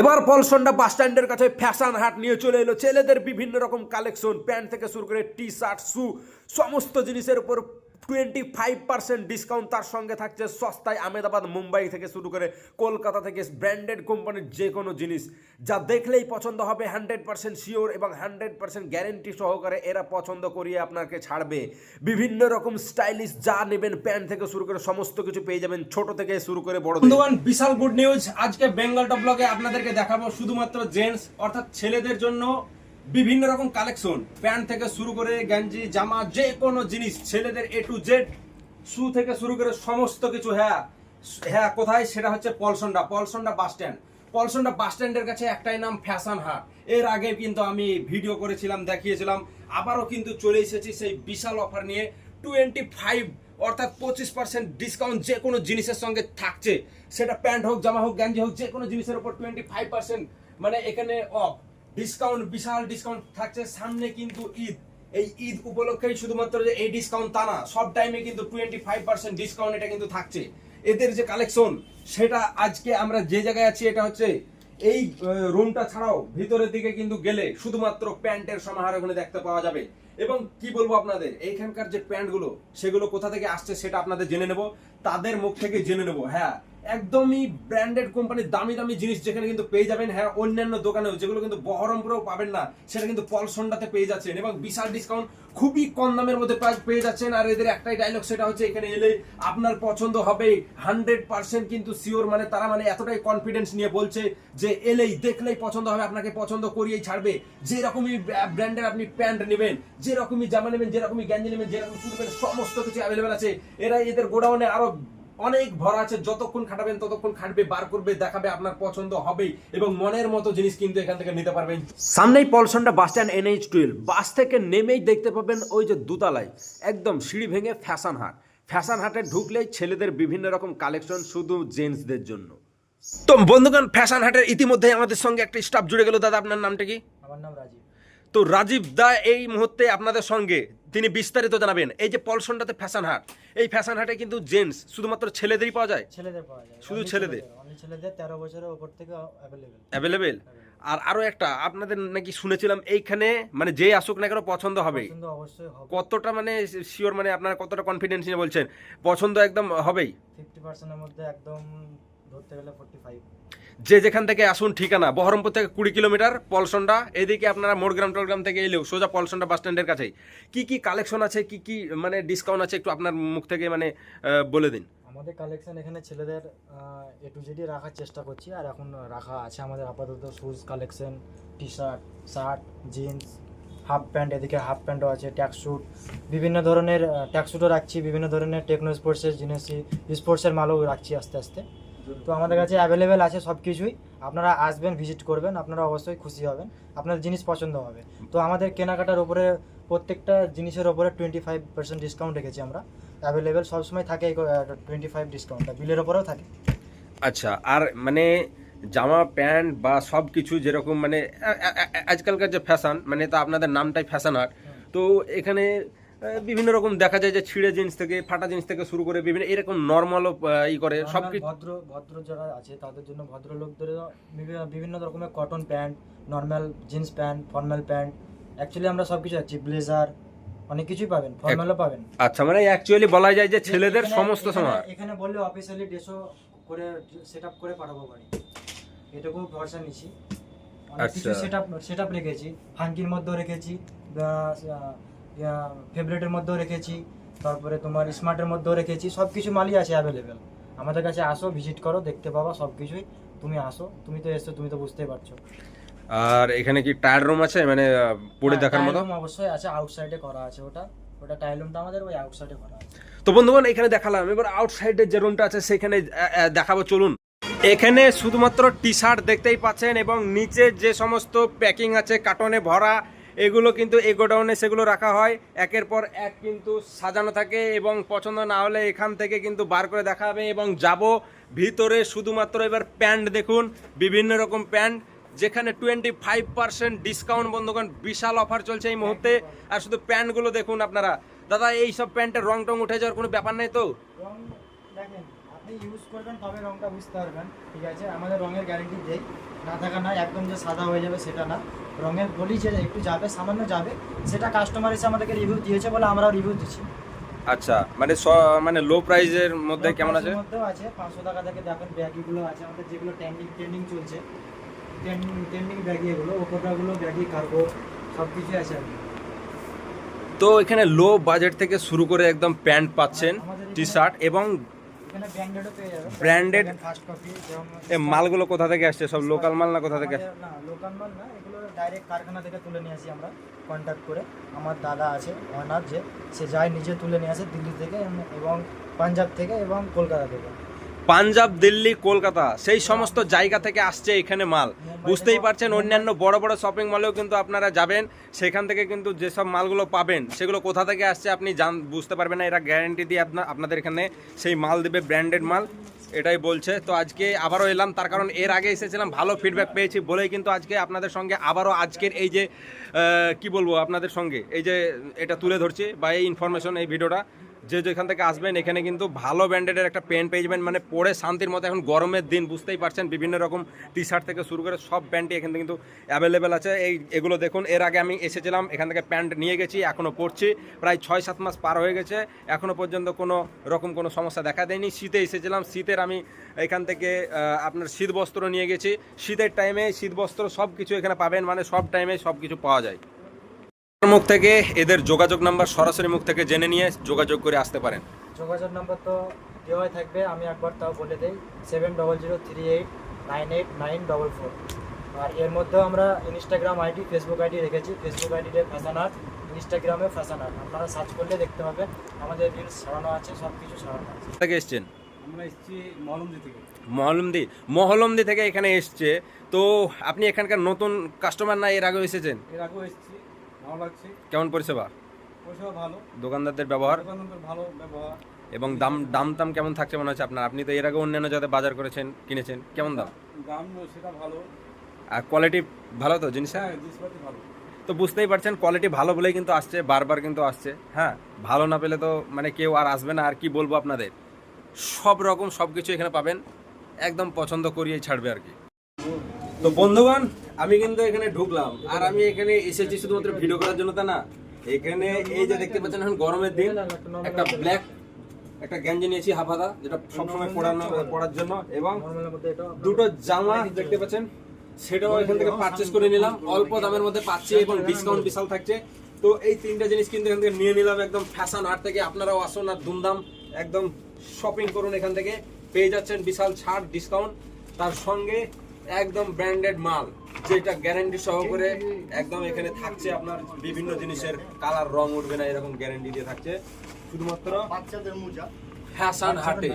এবার পলসন্ডা বাস স্ট্যান্ডের কাছে ফ্যাশন হাট নিয়ে চলে এলো। ছেলেদের বিভিন্ন রকম কালেকশন, প্যান্ট থেকে শুরু করে টি শার্ট শু সমস্ত জিনিসের উপর টোয়েন্টি ফাইভ পার্সেন্ট ডিসকাউন্ট তার সঙ্গে থাকছে সস্তায় আমেদাবাদ, মুম্বাই থেকে শুরু করে কলকাতা থেকে ব্র্যান্ডেড কোম্পানির যে কোনো জিনিস। যা দেখলেই পছন্দ হবে হান্ড্রেড পার্সেন্ট শিওর এবং হান্ড্রেড পার্সেন্ট গ্যারেন্টি সহকারে এরা পছন্দ করিয়ে আপনাকে ছাড়বে। বিভিন্ন রকম স্টাইলিশ যা নেবেন প্যান্ট থেকে শুরু করে সমস্ত কিছু পেয়ে যাবেন ছোট থেকে শুরু করে বড় বন্ধুগণ, বিশাল গুড নিউজ আজকে বেঙ্গল টপ ব্লগে আপনাদেরকে দেখাবো শুধুমাত্র জেন্টস অর্থাৎ ছেলেদের জন্য বিভিন্ন রকম কালেকশন প্যান্ট থেকে শুরু করে গেঞ্জি, জামা, যে কোনো জিনিস, ছেলেদের এ টু জেড শু থেকে শুরু করে সমস্ত কিছু হ্যাঁ। হ্যাঁ কোথায়? সেটা হচ্ছে Palsanda Palsanda bus stand Palsanda bus স্ট্যান্ডের কাছে একটাই নাম ফ্যাশন হাট। এর আগে কিন্তু আমি ভিডিও করেছিলাম, দেখিয়েছিলাম। আবারও কিন্তু চলে এসেছি সেই বিশাল অফার নিয়ে। টোয়েন্টি ফাইভ অর্থাৎ পঁচিশ পার্সেন্ট ডিসকাউন্ট যে কোনো জিনিসের সঙ্গে থাকছে। সেটা প্যান্ট হোক, জামা হোক, গেঞ্জি হোক, যে কোনো জিনিসের উপর টোয়েন্টি ফাইভ পার্সেন্ট মানে এখানে অফ ডিসকাউন্ট বিশাল ডিসকাউন্ট থাকছে সামনে কিন্তু ঈদ। এই ঈদ উপলক্ষেই শুধুমাত্র যে এই ডিসকাউন্ট তা না, সব টাইমে কিন্তু টোয়েন্টি ফাইভ পার্সেন্ট ডিসকাউন্ট এটা কিন্তু থাকছে। এদের যে কালেকশন সেটা আজকে আমরা যে জায়গায় আছি, এটা হচ্ছে এই রুমটা ছাড়াও ভিতরের দিকে কিন্তু গেলে শুধুমাত্র প্যান্টের সমাহার ওখানে দেখতে পাওয়া যাবে। এবং কি বলব আপনাদের, এইখানকার যে প্যান্টগুলো, সেগুলো কোথা থেকে আসছে সেটা আপনাদের জেনে নেব। তাদের মুখ থেকে জেনে নেব হ্যাঁ। একদমই ব্র্যান্ডেড কোম্পানির দামি দামি জিনিস যেখানে কিন্তু পেয়ে যাবেন। হ্যাঁ অন্যান্য দোকানেও যেগুলো কিন্তু বহরমপুরেও পাবেন না, সেটা কিন্তু পলসন্ডাতে পেয়ে যাচ্ছেন এবং বিশাল ডিসকাউন্ট খুবই কম দামের মধ্যে পেয়ে যাচ্ছেন। আর এদের একটাই ডায়লগ সেটা হচ্ছে এখানে এলে আপনার পছন্দ হবে। হান্ড্রেড পার্সেন্ট কিন্তু শিওর মানে তারা মানে এতটাই কনফিডেন্স নিয়ে বলছে যে এলেই, দেখলেই পছন্দ হবে, আপনাকে পছন্দ করিয়েই ছাড়বে। যেরকমই ব্র্যান্ডের আপনি প্যান্ট নেবেন, যেরকমই জামা নেবেন, যেরকমই গেঞ্জি নেবেন, যেরকম সমস্ত কিছু অ্যাভেলেবেল আছে। এরা এদের গোডাউনে আরও অনেক ভরা আছে যতক্ষণ খাটাবেন ততক্ষণ খাটবে বার করবে দেখাবে আপনার পছন্দ হবেই এবং মনের মতো জিনিস কিন্তু এখান থেকে নিতে পারবেন। সামনেই Palsonda bus stand NH twelve. Bus থেকে নেমেই দেখতে পাবেন ওই যে দুতলায় একদম সিঁড়ি ভেঙে ফ্যাশন হাট। ফ্যাশন হাটে ঢুকলেই ছেলেদের বিভিন্ন রকম কালেকশন শুধু জেন্টসদের জন্য। তো বন্ধুগণ ফ্যাশন হাটের ইতিমধ্যে আমাদের সঙ্গে একটা স্টাফ জুড়ে গেল। দাদা আপনার নামটা কি? আমার নাম রাজীব। তো রাজীব দা এই মুহূর্তে আপনাদের সঙ্গে। তিনি বিস্তারিত জানাবেন। এই যে পলসনটাতে ফ্যাশন হাট এই ফ্যাশন হাটে কিন্তু জেন্টস শুধুমাত্র ছেলেদেরই পাওয়া যায়? ছেলেদের পাওয়া যায়। শুধু ছেলেদের? ছেলেদের তেরো বছরের ওপর থেকে অ্যাভেলেবেল অ্যাভেলেবেল আর আরও একটা আপনাদের নাকি শুনেছিলাম এইখানে মানে যে আসুক না কেন পছন্দ হবে। কতটা মানে শিওর মানে আপনারা কতটা কনফিডেন্স নিয়ে বলছেন? পছন্দ একদম হবেই। ফিফটি পার্সেন্টের মধ্যে একদম ধরতে গেলে ফোর্টি ফাইভ যে যেখান থেকে আসুন ঠিকানা, বহরমপুর থেকে কুড়ি কিলোমিটার, পলসন্ডা, এদিকে আপনারা মোড়গ্রাম টোলগ্রাম থেকে এলেও সোজা পলসন্ডা বাস স্ট্যান্ডের কাছেই। কি কি কালেকশন আছে, কি কি মানে ডিসকাউন্ট আছে একটু আপনার মুখ থেকে মানে বলে দিন। আমাদের কালেকশন এখানে ছেলেদের এ টু জেডি রাখার চেষ্টা করছি, আর এখন রাখা আছে আমাদের আপাতত shoes collection T shirt shirt jeans half pant এদিকে হাফ প্যান্টও আছে ট্যাক স্যুট বিভিন্ন ধরনের ট্যাক স্যুটও রাখছি, বিভিন্ন ধরনের টেকনো স্পোর্টসের জিনিস স্পোর্টসের মালও রাখছি আস্তে আস্তে। তো আমাদের কাছে অ্যাভেলেবেল আছে সব কিছুই আপনারা আসবেন ভিজিট করবেন আপনারা অবশ্যই খুশি হবেন। আপনার জিনিস পছন্দ হবে। তো আমাদের কেনাকাটার উপরে প্রত্যেকটা জিনিসের ওপরে টোয়েন্টি ফাইভ পার্সেন্ট ডিসকাউন্ট রেখেছি আমরা। অ্যাভেলেবেল সবসময় থাকে টোয়েন্টি ফাইভ ডিসকাউন্টটা বিলের ওপরেও থাকে। আচ্ছা আর মানে জামা প্যান্ট বা সব কিছু যেরকম মানে আজকালকার যে ফ্যাশন মানে তা আপনাদের নামটাই ফ্যাশন আর্ট তো এখানে বিভিন্ন রকম দেখা যায় যে ছিঁড়ে জিনিস থেকে ফাটা জিনিস থেকে শুরু করে বিভিন্ন এরকম নর্মালও ই করে সব কিছু ভদ্র ভদ্র যারা আছে তাদের জন্য ভদ্র লোকদের বিভিন্ন- বিভিন্ন রকমের cotton pant normal jeans pant formal pant actually আমরা সব কিছু আছি ব্লেজার অনেক কিছুই পাবেন ফর্মালও পাবেন। আচ্ছা মানে অ্যাকচুয়ালি বলা যায় যে ছেলেদের সমস্ত সময়। এখানে বললে অফিসিয়ালি ড্রেসও করে সেট আপ করে পাঠাবো বাড়ি। এটুকু ভরসা নিচ্ছি অনেক কিছু আচ্ছা। সেট আপ সেট আপ রেখেছি। ফাঙ্কির মধ্যেও রেখেছি ফেভারিটের মধ্যেও রেখেছি তারপরে তোমার স্মার্টের মধ্যেও রেখেছি সব কিছু মালই আছে অ্যাভেলেবেল আমাদের কাছে আসো ভিজিট করো দেখতে পাবা সব কিছুই তুমি আসো তুমি তো এসছো তুমি তো বুঝতেই পারছ। আর এখানে কি টায়ার রুম আছে? মানে পড়ে হ্যাঁ, দেখার মতো? অবশ্যই আছে আউটসাইডে করা আছে ওটা। ওটা টাইল রুমটা আমাদের ওই আউটসাইডে করা আছে। তো বন্ধুগণ এখানে দেখালাম। এবার আউটসাইডের যে রুমটা আছে সেখানে দেখাবো চলুন। এখানে শুধুমাত্র টি শার্ট দেখতেই পাচ্ছেন এবং নিচে যে সমস্ত প্যাকিং আছে কার্টনে ভরা এগুলো কিন্তু এই গোডাউনে সেগুলো রাখা হয়। একের পর এক কিন্তু সাজানো থাকে এবং পছন্দ না হলে এখান থেকে কিন্তু বার করে দেখা হবে এবং যাব ভিতরে শুধুমাত্র এবার প্যান্ট দেখুন, বিভিন্ন রকম প্যান্ট, যেখানে টোয়েন্টি ফাইভ পার্সেন্ট ডিসকাউন্ট বন্ধুগণ, বিশাল অফার চলছে এই মুহূর্তে। আর শুধু প্যান্টগুলো দেখুন আপনারা। দাদা, এই সব প্যান্টের রং টং উঠে যাওয়ার কোনো ব্যাপার নেই তো? দেখেন। আপনি ইউজ করবেন তবে রঙটা বুঝতে পারবেন ঠিক আছে? আমাদের রঙের গ্যারেন্টি দেই। না থাকা না একদম যে সাদা হয়ে যাবে সেটা না। রঙের বলি যে একটু যাবে সামান্য যাবে সেটা কাস্টমার এসে আমাদেরকে রিভিউ দিয়েছে বলে আমরাও রিভিউ দিচ্ছি। আচ্ছা মানে মানে লো প্রাইজের মধ্যে কেমন আছে? এর মধ্যেও আছে পাঁচশো টাকা থেকে দেখেন ব্যাগিগুলো আছে আমাদের যেগুলো ট্রেন্ডিং ট্রেন্ডিং চলছে। ট্রেন্ডিং ট্রেন্ডিং ব্যাগি এগুলো ওপরটাগুলো ব্যাগি কার্গো সব কিছুই আছে তো এখানে লো বাজেট থেকে শুরু করে একদম প্যান্ট পাচ্ছেন টি শার্ট এবং এখানে ব্র্যান্ডেডও পেয়ে যাবে। Branded? ফার্স্ট কপি যেমন এ মালগুলো কোথা থেকে আসছে? সব লোকাল মাল না কোথা থেকে? না লোকাল মাল না এগুলো ডাইরেক্ট কারখানা থেকে তুলে নিয়ে আসি আমরা কন্ট্যাক্ট করে। আমার দাদা আছে ওনার যে সে যায় নিজে তুলে নিয়ে আসে দিল্লি থেকে এবং পাঞ্জাব থেকে এবং কলকাতা থেকে। পাঞ্জাব, দিল্লি, কলকাতা, সেই সমস্ত জায়গা থেকে আসছে এখানে মাল। বুঝতেই পারছেন, অন্যান্য বড় বড় শপিং মলেও কিন্তু আপনারা যাবেন। সেখান থেকে কিন্তু যেসব মালগুলো পাবেন, সেগুলো কোথা থেকে আসছে আপনি জান, বুঝতে পারবেন না। এরা গ্যারেন্টি দিয়ে আপনার আপনাদের এখানে সেই মাল দেবে ব্র্যান্ডেড মাল। এটাই বলছে। তো আজকে আবারও এলাম, তার কারণ এর আগে এসেছিলাম, ভালো ফিডব্যাক পেয়েছি বলেই কিন্তু আজকে আপনাদের সঙ্গে আবারও আজকের এই যে কি বলব আপনাদের সঙ্গে? এই যে, এটা তুলে ধরছি বা এই ইনফরমেশন এই ভিডিওটা যে যেখান থেকে আসবেন, এখানে কিন্তু ভালো ব্র্যান্ডেডের একটা প্যান্ট পেয়ে যাবেন। মানে পরে শান্তির মতো এখন গরমের দিন, বুঝতেই পারছেন। বিভিন্ন রকম টি শার্ট থেকে শুরু করে সব প্যান্টই এখান কিন্তু অ্যাভেলেবেল আছে। এই এগুলো দেখুন, এর আগে আমি এসেছিলাম, এখান থেকে প্যান্ট নিয়ে গেছি এখনও পরছি। প্রায় ছয় সাত মাস পার হয়ে গেছে। এখনও পর্যন্ত কোনো রকম কোনো সমস্যা দেখা দেয়নি। শীতে এসেছিলাম, শীতের আমি এখান থেকে আপনার শীত বস্ত্র নিয়ে গেছি। শীতের টাইমে শীত বস্ত্র সব কিছু এখানে পাবেন মানে সব টাইমে সব কিছু পাওয়া যায়। মুখ থেকে এদের যোগাযোগ নাম্বার সরাসরি মুখ থেকে জেনে নিয়ে যোগাযোগ করে আসতে পারেন। যোগাযোগ নাম্বার তো দেওয়াই থাকবে আমি একবার তাও বলে দিই seven double zero three eight nine eight nine double four আর এর মধ্যেও আমরা ইনস্টাগ্রাম আইডি ফেসবুক আইডি রেখেছি ফেসবুক আইডিতে ফ্যাশন আর্ট ইনস্টাগ্রামে ফ্যাশন আর্ট আপনারা সার্চ করলে দেখতে পাবেন আমাদের রিলস ছাড়ানো আছে সব কিছু ছাড়ানো আছে। থেকে এসছেন? আমরা এসেছি মলমদি থেকে। মহলমদি মহলমদি থেকে এখানে এসছে। তো আপনি এখানকার নতুন কাস্টমার না এর আগেও এসেছেন? এর আগেও এসেছি। ভালো লাগছে। কেমন পরিষেবা? ভালো। দোকানদারদের ব্যবহার? দোকানদার ভালো ব্যবহার। এবং দাম দাম দাম কেমন থাকছে মনে হচ্ছে আপনার? আপনি তো এর আগে অন্যান্য জায়গায় বাজার করেছেন কিনেছেন। কেমন দাম? দাম সেটা ভালো। আর কোয়ালিটি ভালো তো জিনিস হ্যাঁ জিনিসপাতি ভালো। তো বুঝতেই পারছেন কোয়ালিটি ভালো বলেই কিন্তু আসছে বারবার কিন্তু আসছে। হ্যাঁ ভালো না পেলে তো মানে কেউ আর আসবে না আর কি বলব আপনাদের? সব রকম সব কিছু এখানে পাবেন একদম পছন্দ করিয়ে ছাড়বে আর কি। তো বন্ধুগণ আমি কিন্তু এখানে ঢুকলাম। আর আমি এখানে এসেছি শুধুমাত্র ভিডিও করার জন্য তা না? এখানে এই যে দেখতে পাচ্ছেন এখন গরমের দিন, একটা ব্ল্যাক একটা গেঞ্জি নিয়েছি, হাফাদা, যেটা সবসময় পড়ানো পড়ার জন্য। এবং দুটো জামা দেখতে পাচ্ছেন, সেটাও এখান থেকে পারচেস করে নিলাম। অল্প দামের মধ্যে পাচ্ছি এবং ডিসকাউন্ট বিশাল থাকছে। তো এই তিনটা জিনিস কিন্তু এখান থেকে নিয়ে নিলাম একদম ফ্যাশন আর্ট থেকে। আপনারাও আসুন আর দুমদাম একদম শপিং করুন এখান থেকে। পেয়ে যাচ্ছেন বিশাল ছাড় ডিসকাউন্ট তার সঙ্গে একদম ব্র্যান্ডেড মাল যেটা গ্যারান্টি সহ করে একদম এখানে থাকছে আপনার বিভিন্ন জিনিসের কালার রং উঠবে না এরকম গ্যারান্টি দিয়ে থাকছে। শুধুমাত্র বাচ্চাদের মোজা। হ্যাঁ হাটে।